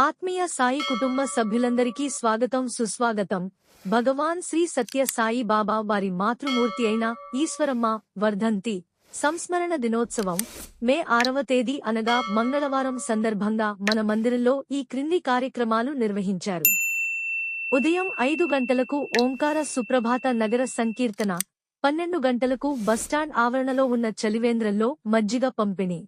ఆత్మీయ సాయి కుటుంబ సభ్యులందరికీ స్వాగతం సుస్వాగతం. భగవాన్ శ్రీ సత్య సాయి బాబా వారి మాతృమూర్తి అయిన ఈశ్వరమ్మ వర్ధంతి. సంస్మరణ దినోత్సవం మే ఆరవ తేదీ అనగా మంగళవారం సందర్భంగా మన మందిరంలో ఈ క్రింది కార్యక్రమాలు నిర్వహించారు. ఉదయం ఐదు గంటలకు ఓంకార సుప్రభాత నగర సంకీర్తన పన్నెండు గంటలకు బస్టాండ్ ఆవరణలో ఉన్న చలివేంద్రంలో మజ్జిగ పంపిణీ.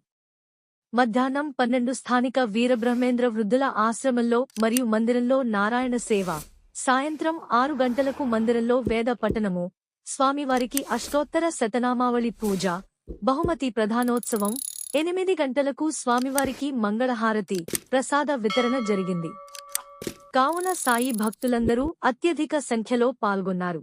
మధ్యాహ్నం పన్నెండు స్థానిక వీరబ్రహ్మేంద్ర వృద్ధుల ఆశ్రమంలో మరియు మందిరంలో నారాయణ సేవ. సాయంత్రం ఆరు గంటలకు మందిరంలో వేద పఠనము. స్వామివారికి అష్టోత్తర శతనామావళి పూజ. బహుమతి ప్రధానోత్సవం. ఎనిమిది గంటలకు స్వామివారికి మంగళహారతి. ప్రసాద వితరణ జరిగింది. కావున సాయి భక్తులందరూ అత్యధిక సంఖ్యలో పాల్గొన్నారు.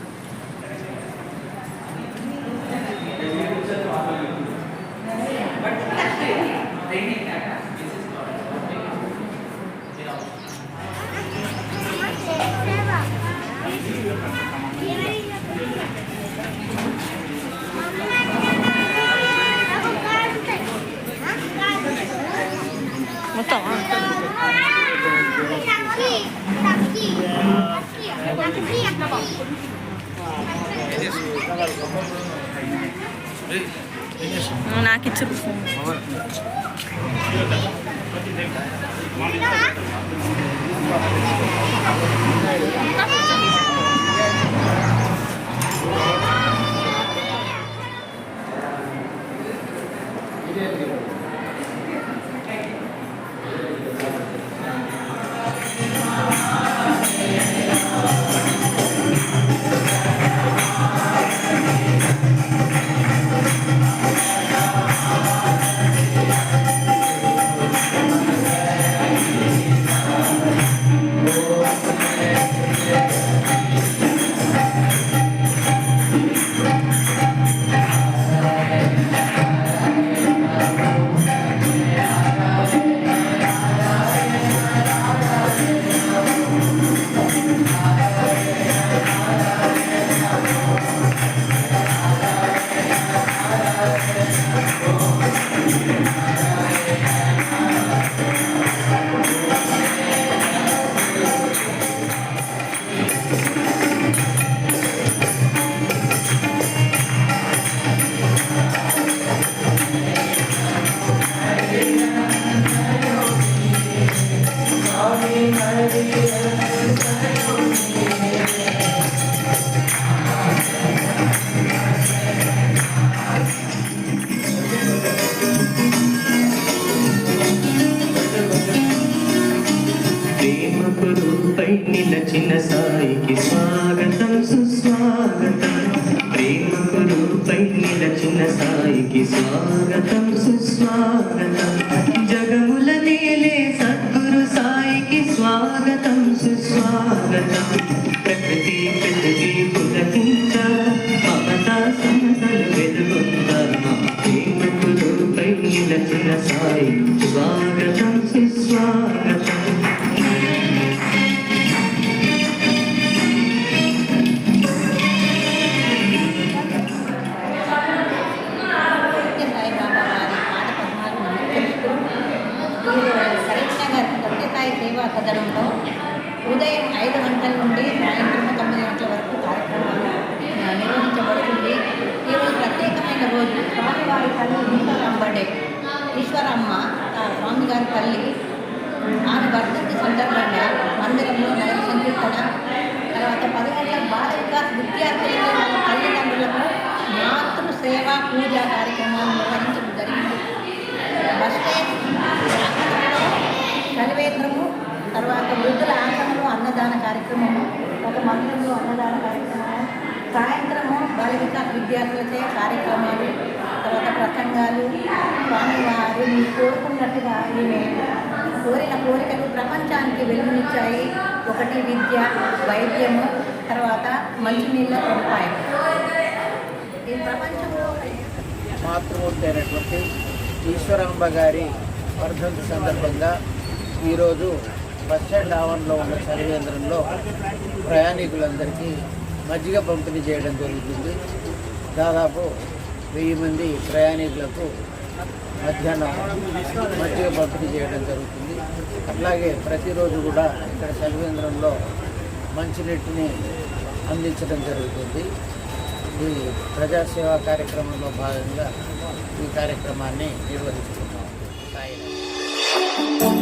నాకు ఇచ్చి Thank you. సాయికి స్వాగతం సుస్వాగతం సేవా కథనంలో ఉదయం ఐదు గంటల నుండి సాయంత్రం తొమ్మిది గంటల వరకు కార్యక్రమాలు నిర్వహించబడుతుంది. ఈరోజు ప్రత్యేకమైన రోజు. స్వామివారి తల్లి ఈశ్వరమ్మ బర్త్డే ఈశ్వరమ్మ ఆ తల్లి ఆమె వర్ధంతి సందర్భంగా మందిరంలో నగర సంకీర్తన. తర్వాత పది గంటల బాల వికాస్ విద్యార్థులకు వాళ్ళ తల్లిదండ్రులకు మాతృ సేవ పూజా కార్యక్రమాలు నిర్వహించడం జరిగింది. ఫస్ట్ తర్వాత వృద్ధుల ఆంగణంలో అన్నదాన కార్యక్రమము ఒక మందిరంలో అన్నదాన కార్యక్రమము సాయంత్రము బాల వికాస్ విద్యార్థులచే కార్యక్రమాలు తర్వాత ప్రసంగాలు స్వామివారు మీరు కోరుకున్నట్టుగా ఈమె కోరిన కోరికలు ప్రపంచానికి వెలుగునిచ్చాయి. ఒకటి విద్య వైద్యము తర్వాత మంచినీళ్ళ సదుపాయం. ఈ ప్రపంచంలో మాతృమూర్తి అయినటువంటి ఈశ్వరాంబ గారి వర్ధంతి సందర్భంగా ఈరోజు బస్ స్టాండ్ ఆవరణలో ఉన్న సర్వేంద్రంలో ప్రయాణికులందరికీ మజ్జిగ పంపిణీ చేయడం జరుగుతుంది. దాదాపు వెయ్యి మంది ప్రయాణికులకు మధ్యాహ్నం మజ్జిగ పంపిణీ చేయడం జరుగుతుంది. అట్లాగే ప్రతిరోజు కూడా ఇక్కడ సర్వేంద్రంలో మంచినీటిని అందించడం జరుగుతుంది. ఈ ప్రజాసేవా కార్యక్రమంలో భాగంగా ఈ కార్యక్రమాన్ని నిర్వహిస్తున్నాం. సాయి